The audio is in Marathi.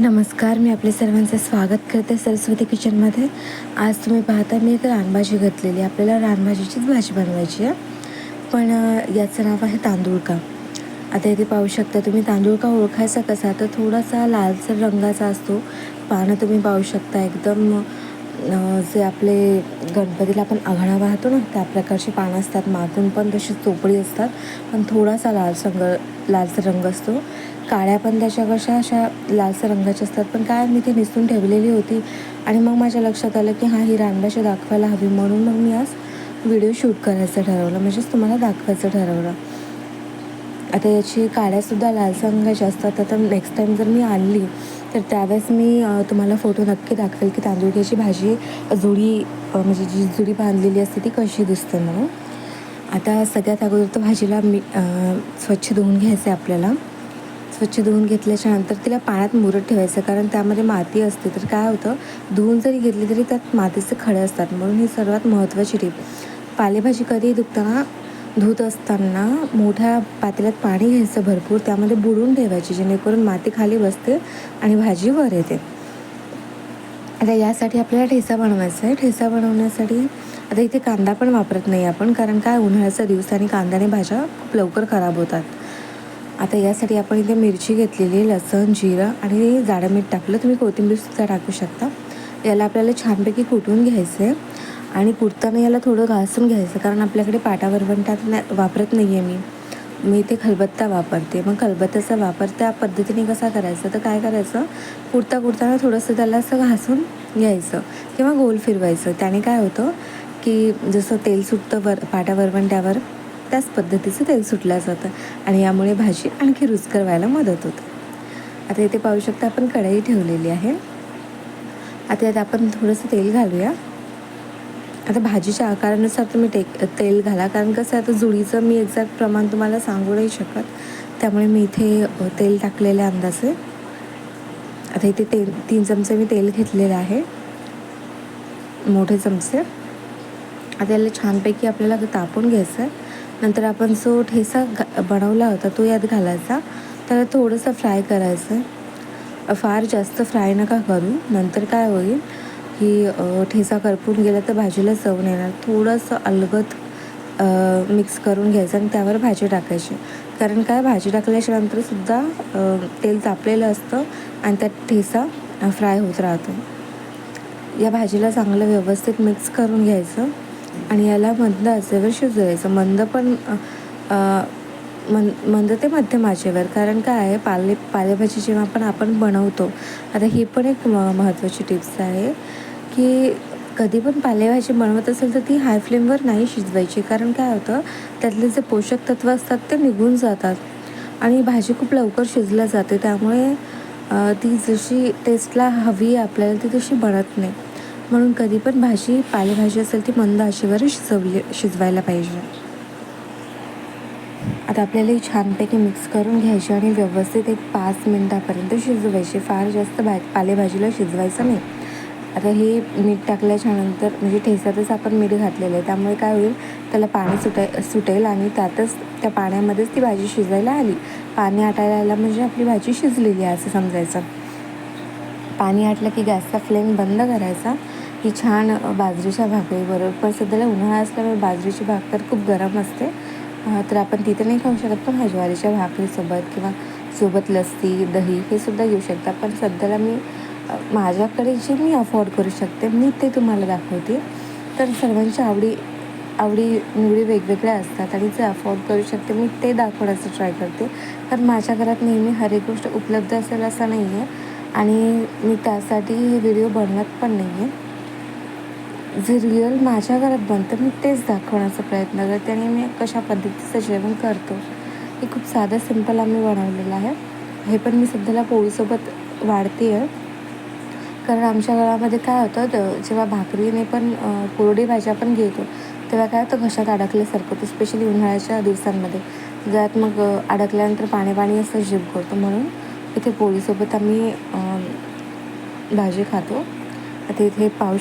नमस्कार मी आपले सर्वांचं स्वागत करते सरस्वती किचनमध्ये आज तुम्ही पाहता मी एक रानभाजी घातलेली आहे. आपल्याला रानभाजीचीच भाजी बनवायची आहे. पण याचं नाव आहे तांदूळ का आता इथे पाहू शकता तुम्ही तांदूळ का ओळखायचा कसा? तर थोडासा लालसर रंगाचा असतो. पानं तुम्ही पाहू शकता एकदम जे आपले गणपतीला आपण आघाडा वाहतो ना त्या प्रकारची पानं असतात. मागून पण तशी चोपडी असतात. पण थोडासा लाल रंग लालसर रंग असतो. काळ्या पण त्याच्या कशा अशा लालसर रंगाच्या असतात. पण काय मी ती निसून ठेवलेली होती. आणि मग माझ्या लक्षात आलं की हा ही रानभाजी दाखवायला हवी म्हणून मग मी आज व्हिडिओ शूट करायचं ठरवलं. म्हणजेच तुम्हाला दाखवायचं ठरवलं. आता याची काळ्यासुद्धा लालसर रंगाच्या असतात. आता नेक्स्ट टाईम जर मी आणली तर त्यावेळेस मी तुम्हाला फोटो नक्की दाखवेल की तांदूळक्याची भाजी जुडी म्हणजे जी जुडी बांधलेली असते ती कशी दिसते म्हणून. आता सगळ्यात अगोदर तर भाजीला मी स्वच्छ धुवून घ्यायचं आहे आपल्याला. स्वच्छ धुवून घेतल्याच्या नंतर तिला पाण्यात मुरत ठेवायचं कारण त्यामध्ये माती असते. तर काय होतं धुवून जरी घेतली तरी त्यात मातीचे खडे असतात. म्हणून ही सर्वात महत्त्वाची टीप पालेभाजी कधी दुखताना धुत असताना मोठ्या पातेल्यात पाणी घ्यायचं भरपूर. त्यामध्ये बुडवून ठेवायची जेणेकरून माती खाली बसते आणि भाजी वर येते. आता यासाठी आपल्याला ठेचा बनवायचा आहे ठेचा बनवण्यासाठी आता इथे कांदा पण वापरत नाही आपण कारण काय? उन्हाळ्याचा दिवस आणि कांद्याने भाज्या खूप लवकर खराब होतात. आता यासाठी आपण इथे मिरची घेतलेली लसण जिरं आणि जाडं मीठ टाकलं. तुम्ही कोथिंबीरसुद्धा टाकू शकता. याला आपल्याला छानपैकी कुटून घ्यायचं आहे आणि कुटताना याला थोडं घासून घ्यायचं कारण आपल्याकडे पाटा वरवंटात नाही वापरत नाही आहे मी. मी ते खलबत्ता वापरते. मग खलबत्त्याचा वापर त्या पद्धतीने कसा करायचा? तर काय करायचं? कुर्ता कुर्ताना थोडंसं त्याला असं घासून घ्यायचं किंवा गोल फिरवायचं. त्याने काय होतं की जसं तेल सुटतं वर पाटा वरवंट्यावर त्याच पद्धतीचं तेल सुटलं जातं आणि यामुळे भाजी आणखी रुचकर व्हायला मदत होते. आता इथे पाहू शकता आपण कढई ठेवलेली आहे. आता यात आपण थोडंसं तेल घालूया. आता भाजीच्या आकारानुसार तुम्ही टेक तेल घाला. कारण कसं आहे आता जुडीचं मी एक्झॅक्ट प्रमाण तुम्हाला सांगू नाही शकत. त्यामुळे मी इथे तेल टाकलेले अंदाजे. आता इथे तेल तीन चमचे मी तेल घेतलेलं आहे. मोठे चमचे. आता याला छानपैकी आपल्याला तापून घ्यायचं आहे. नंतर आपण जो ठेचा बनवला होता तो यात घालायचा. त्याला थोडंसं फ्राय करायचं आहे. फार जास्त फ्राय नका करू. नंतर काय होईल की ठेचा करपून गेला तर भाजीला चव नाही येणार. थोडंसं अलगद मिक्स करून घ्यायचं आणि त्यावर भाजी टाकायची. कारण काय? भाजी टाकल्याच्या नंतरसुद्धा तेल तापलेलं असतं आणि त्यात ठेचा फ्राय होत राहतो. या भाजीला चांगलं व्यवस्थित मिक्स करून घ्यायचं आणि याला मंद आचेवर शिजवायचं. मंद पण मन मंद ते मध्यम आचेवर. कारण काय आहे? पाले पालेभाजी जेव्हा पण आपण बनवतो आता ही पण एक म महत्त्वाची टिप्स आहे. की कधी पण पालेभाजी बनवत असेल तर ती हाय फ्लेमवर नाही शिजवायची. कारण काय होतं त्यातले जे पोषक तत्व असतात ते निघून जातात आणि भाजी खूप लवकर शिजल्या जाते. त्यामुळे ती जशी टेस्टला हवी आहे आपल्याला ती तशी बनत नाही. म्हणून कधी पण भाजी पालेभाजी असेल ती मंद आशेवर शिजवली शिजवायला पाहिजे. आता आपल्याला ही छानपैकी मिक्स करून घ्यायची आणि व्यवस्थित एक पाच मिनटापर्यंत शिजवायची. फार जास्त भा पालेभाजीला शिजवायचं नाही. आता हे मीठ टाकल्याच्यानंतर म्हणजे ठेचातच आपण मीठ घातलेलं आहे त्यामुळे काय होईल त्याला पाणी सुटाय सुटेल आणि त्यातच त्या पाण्यामध्येच ती भाजी शिजायला आली. पाणी आटायला आलं म्हणजे आपली भाजी शिजलेली आहे असं समजायचं. पाणी आटलं की गॅसचा फ्लेम बंद करायचा. की छान बाजरीच्या भाकरीबरोबर पण सध्याला उन्हाळा असल्यामुळे बाजरीची भाकर खूप गरम असते. तर आपण तिथे नाही खाऊ शकत पण ज्वारीच्या भाकरीसोबत किंवा सोबत लस्सी दही हे सुद्धा घेऊ शकता. पण सध्याला मी माझ्याकडे जे मी अफोर्ड करू शकते मी ते तुम्हाला दाखवते. तर सर्वांच्या आवडी आवडी निवडी वेगवेगळ्या असतात आणि जे अफोर्ड करू शकते मी ते दाखवण्याचं ट्राय करते. कारण माझ्या घरात नेहमी हर एक गोष्ट उपलब्ध असेल असं नाही आहे आणि मी त्यासाठी हे व्हिडिओ बनवत पण नाही आहे जे रिअल माझ्या घरात बनतं मी तेच दाखवण्याचा प्रयत्न करते आणि मी कशा पद्धतीचं जेवण करतो. हे खूप साधं सिंपल आम्ही बनवलेलं आहे. हे पण मी सध्याला पोळीसोबत वाढते आहे कारण आमच्या घरामध्ये काय होतं जेव्हा भाकरीने पण कोरडी भाज्या पण घेतो तेव्हा काय होतं घशात अडकल्यासारखं तर स्पेशली उन्हाळ्याच्या दिवसांमध्ये. ज्यात मग अडकल्यानंतर पाणी पाणी असं जीव करतो म्हणून इथे पोळीसोबत आम्ही भाजी खातो. आता इथे पाऊस